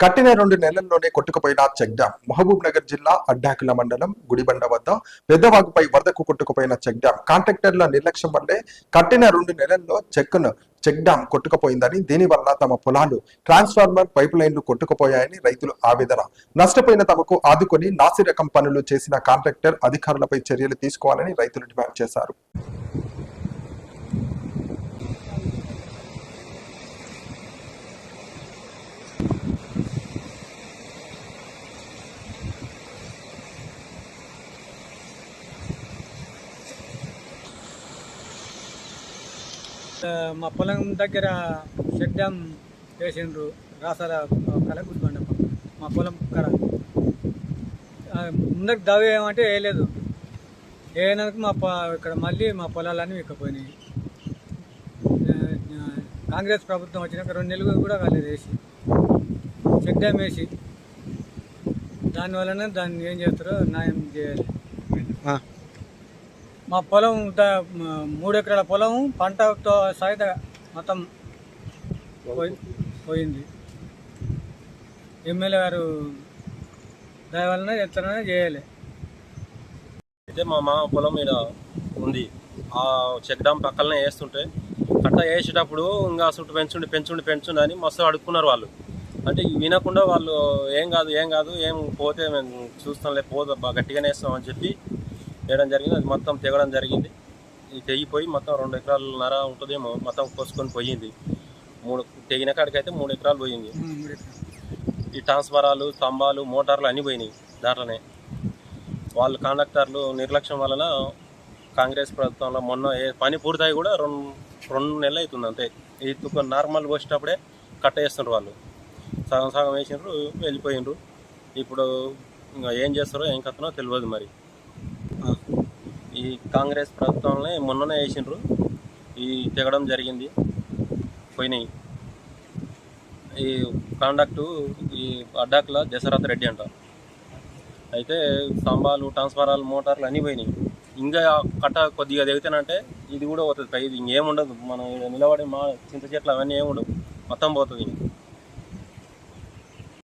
కట్టిన రెండు నెలల్లోనే కొట్టుకుపోయిన చెక్ డ్యాం మహబూబ్ నగర్ జిల్లా అడ్డాకుల మండలం గుడిబండ వద్ద పెద్దవాగుపై వరదకు కొట్టుకుపోయిన చెక్ డ్యాం కాంట్రాక్టర్ల నిర్లక్ష్యం వల్లే కట్టిన రెండు నెలల్లో చెక్ను చెక్ డ్యాం కొట్టుకుపోయిందని దీనివల్ల తమ పొలాలు ట్రాన్స్ఫార్మర్ పైప్ లైన్లు కొట్టుకుపోయాయని రైతులు ఆవేదన. నష్టపోయిన తమకు ఆదుకొని నాసిరకం పనులు చేసిన కాంట్రాక్టర్ అధికారులపై చర్యలు తీసుకోవాలని రైతులు డిమాండ్ చేశారు. మా పొలం దగ్గర చెక్ డ్యామ్ వేసిండ్రు. రాసాల కల గుడిబండ మా పొలం కర ఆ, ముందరికి దవ్వ ఏమంటే వేయలేదు. వేయనందుకు మా ఇక్కడ మళ్ళీ మా పొలాలన్నీ విక్కపోయినాయి. కాంగ్రెస్ ప్రభుత్వం వచ్చినాక రెండు నెలలు కూడా కాలేదు వేసి. చెక్ డ్యామ్ వేసి. దానివలన దాన్ని ఏం చేస్తారో న్యాయం చేయాలి. మా పొలం మూడు ఎకరాల పొలం పంటతో సహిత మొత్తం పోయింది. ఎమ్మెల్యే గారు దానివల్ల వలన చేయాలి. అయితే మా మామ పొలం మీద ఉంది. ఆ చెక్ డామ్ పక్కలనే వేస్తుంటే కట్ట వేసేటప్పుడు ఇంకా చుట్టూ పెంచుండి పెంచుండి పెంచుండి అని మస్తు అడుక్కున్నారు వాళ్ళు. అంటే వినకుండా వాళ్ళు ఏం కాదు ఏం కాదు ఏం పోతే మేము చూస్తాంలే పోదు గట్టిగానే వేస్తాం అని చెప్పి వేయడం జరిగింది. అది మొత్తం తెగడం జరిగింది. ఇది తెగిపోయి మొత్తం రెండు ఎకరాలు నర ఉంటుందేమో మొత్తం కోసుకొని పోయింది. మూడు తెగిన కాడికైతే మూడు ఎకరాలు పోయింది. ఈ ట్రాన్స్ఫరాలు స్తంభాలు మోటార్లు అన్నీ పోయినాయి దాంట్లోనే. వాళ్ళు కండక్టర్లు నిర్లక్ష్యం వలన కాంగ్రెస్ ప్రభుత్వంలో మొన్న ఏ పని పూర్తయి కూడా రెండు రెండు నెలలు అవుతుంది అంతే. ఈ నార్మల్ వచ్చేటప్పుడే కట్ట వేస్తుండ్రు వాళ్ళు. సగం సగం వేసిండ్రు వెళ్ళిపోయిండ్రు. ఇప్పుడు ఇంకా ఏం చేస్తారో ఏం కథనో తెలియదు మరి. ఈ కాంగ్రెస్ ప్రభుత్వంలో మొన్ననే వేసిండ్రు. ఈ తెగడం జరిగింది. పోయినాయి. ఈ కాండక్టు ఈ అడ్డాకుల దశరథ్ రెడ్డి అంట. అయితే స్తంభాలు ట్రాన్స్ఫారాలు మోటార్లు అన్నీ పోయినాయి. ఇంకా కట్ట కొద్దిగా దిగుతానంటే ఇది కూడా పోతుంది. పై ఇది ఇంకేముండదు. మనం నిలబడి మా చింత చెట్లు అవన్నీ ఏముండవు. మొత్తం పోతుంది.